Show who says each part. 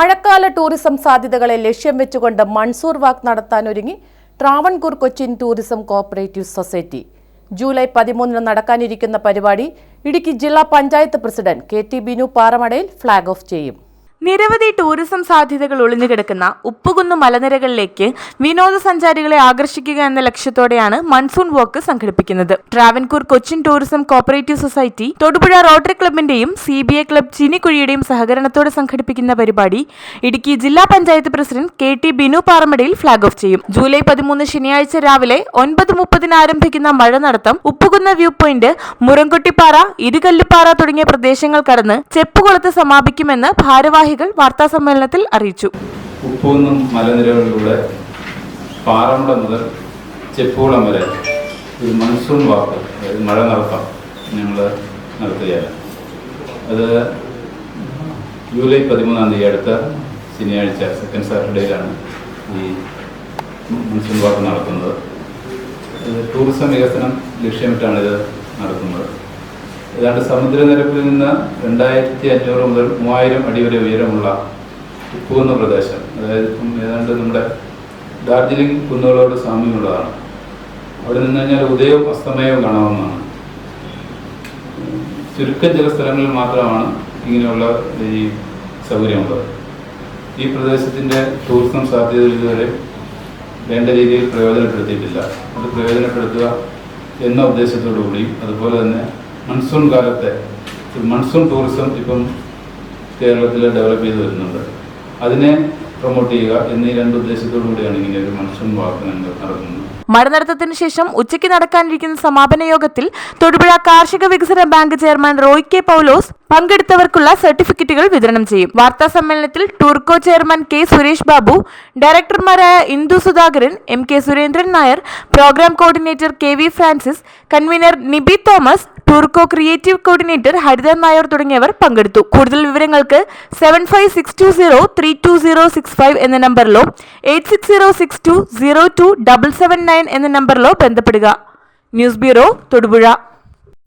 Speaker 1: മഴക്കാല ടൂറിസം സാധ്യതകളെ ലക്ഷ്യം വെച്ചുകൊണ്ട് monsoon walk നടത്താനൊരുങ്ങി Travancore Cochin tourism cooperative society. July പതിമൂന്നിന് നടക്കാനിരിക്കുന്ന പരിപാടി ഇടുക്കി ജില്ലാ panchayat president K T Binu പാറമടയിൽ flag off ചെയ്യും.
Speaker 2: നിരവധി ടൂറിസം സാധ്യതകൾ ഒളിഞ്ഞുകിടക്കുന്ന ഉപ്പുകുന്ന് മലനിരകളിലേക്ക് വിനോദസഞ്ചാരികളെ ആകർഷിക്കുക എന്ന ലക്ഷ്യത്തോടെയാണ് മൺസൂൺ വോക്ക് സംഘടിപ്പിക്കുന്നത്. Travancore Cochin tourism cooperative society Thodupuzha rotary ക്ലബിന്റെയും C B I club ചിനിക്കുഴിയുടെയും സഹകരണത്തോടെ സംഘടിപ്പിക്കുന്ന പരിപാടി ഇടുക്കി ജില്ലാ panchayat president K T Binu പാറമടയിൽ flag off ചെയ്യും. ജൂലൈ പതിമൂന്ന് ശനിയാഴ്ച രാവിലെ ഒൻപത് മുപ്പതിന് ആരംഭിക്കുന്ന മഴ നടത്തം ഉപ്പുകുന്ന് വ്യൂ പോയിന്റ് മുറങ്കൊട്ടിപ്പാറ ഇരുകല്ലുപാറ തുടങ്ങിയ പ്രദേശങ്ങൾ കടന്ന് ചെപ്പുകുളത്ത് സമാപിക്കുമെന്ന് ഭാരവാഹികൾ വാർത്താസമ്മേളനത്തിൽ അറിയിച്ചു.
Speaker 3: ഉപ്പൂന്നും മലനിരകളിലൂടെ പാറമുട മുതൽ ചെപ്പുകുളം വരെ ഒരു മൺസൂൺ വാക്ക് അതായത് മഴ നടത്താം ഞങ്ങൾ നടത്തുകയാണ്. അത് ജൂലൈ പതിമൂന്നാം തീയതി അടുത്ത ശനിയാഴ്ച സെക്കൻഡ് സാറ്റർഡേയിലാണ് ഈ മൺസൂൺ വാക്ക് നടത്തുന്നത് ടൂറിസം വികസനം ലക്ഷ്യമിട്ടാണ് ഇത് നടത്തുന്നത് ഏതാണ്ട് സമുദ്രനിരപ്പിൽ നിന്ന് രണ്ടായിരത്തി അഞ്ഞൂറ് മുതൽ മൂവായിരം അടി വരെ ഉയരമുള്ള ഉപ്പുകുന്ന പ്രദേശം. അതായത് ഏതാണ്ട് നമ്മുടെ ഡാർജിലിംഗ് കുന്നുകളോട് സാമ്യമുള്ളതാണ്. അവിടെ നിന്ന് കഴിഞ്ഞാൽ ഉദയവും അസ്തമയവും കാണാവുന്നതാണ്. ചുരുക്കം ചില സ്ഥലങ്ങളിൽ മാത്രമാണ് ഇങ്ങനെയുള്ള ഈ സൗകര്യമുള്ളത്. ഈ പ്രദേശത്തിന്റെ ടൂറിസം സാധ്യതകൾ ഇതുവരെ വേണ്ട രീതിയിൽ പ്രയോജനപ്പെടുത്തിയിട്ടില്ല. അത് പ്രയോജനപ്പെടുത്തുക എന്ന ഉദ്ദേശത്തോടു കൂടിയും അതുപോലെ തന്നെ മൺസൂൺ കാലത്തെ മൺസൂൺ ടൂറിസം ഇപ്പം കേരളത്തിൽ ഡെവലപ്പ് ചെയ്ത് വരുന്നുണ്ട്. അതിനെ പ്രൊമോട്ട് ചെയ്യുക എന്നീ രണ്ട് ഉദ്ദേശത്തോടു കൂടിയാണ് ഇങ്ങനെ ഒരു മൺസൂൺ വാഹനങ്ങൾ നടത്തുന്നത്.
Speaker 2: മഴ ശേഷം ഉച്ചയ്ക്ക് നടക്കാനിരിക്കുന്ന സമാപന യോഗത്തിൽ തൊടുപുഴ കാർഷിക വികസന bank chairman Roy K Paulose പങ്കെടുത്തവർക്കുള്ള സർട്ടിഫിക്കറ്റുകൾ വിതരണം ചെയ്യും. വാർത്താ സമ്മേളനത്തിൽ Tourco chairman K Suresh Babu ഡയറക്ടർമാരായ Indu Sudhakaran M K Surendran Nair programme coordinator K V Francis convener Nibi Thomas Tourco creative coordinator Haritha Nair തുടങ്ങിയവർ പങ്കെടുത്തു. കൂടുതൽ വിവരങ്ങൾക്ക് seven five six two zero three two zero six five എന്ന നമ്പറിലോ eight six zero six two zero two double seven nine എന്ന നമ്പറിലോ ബന്ധപ്പെടുക. News bureau Thodupuzha.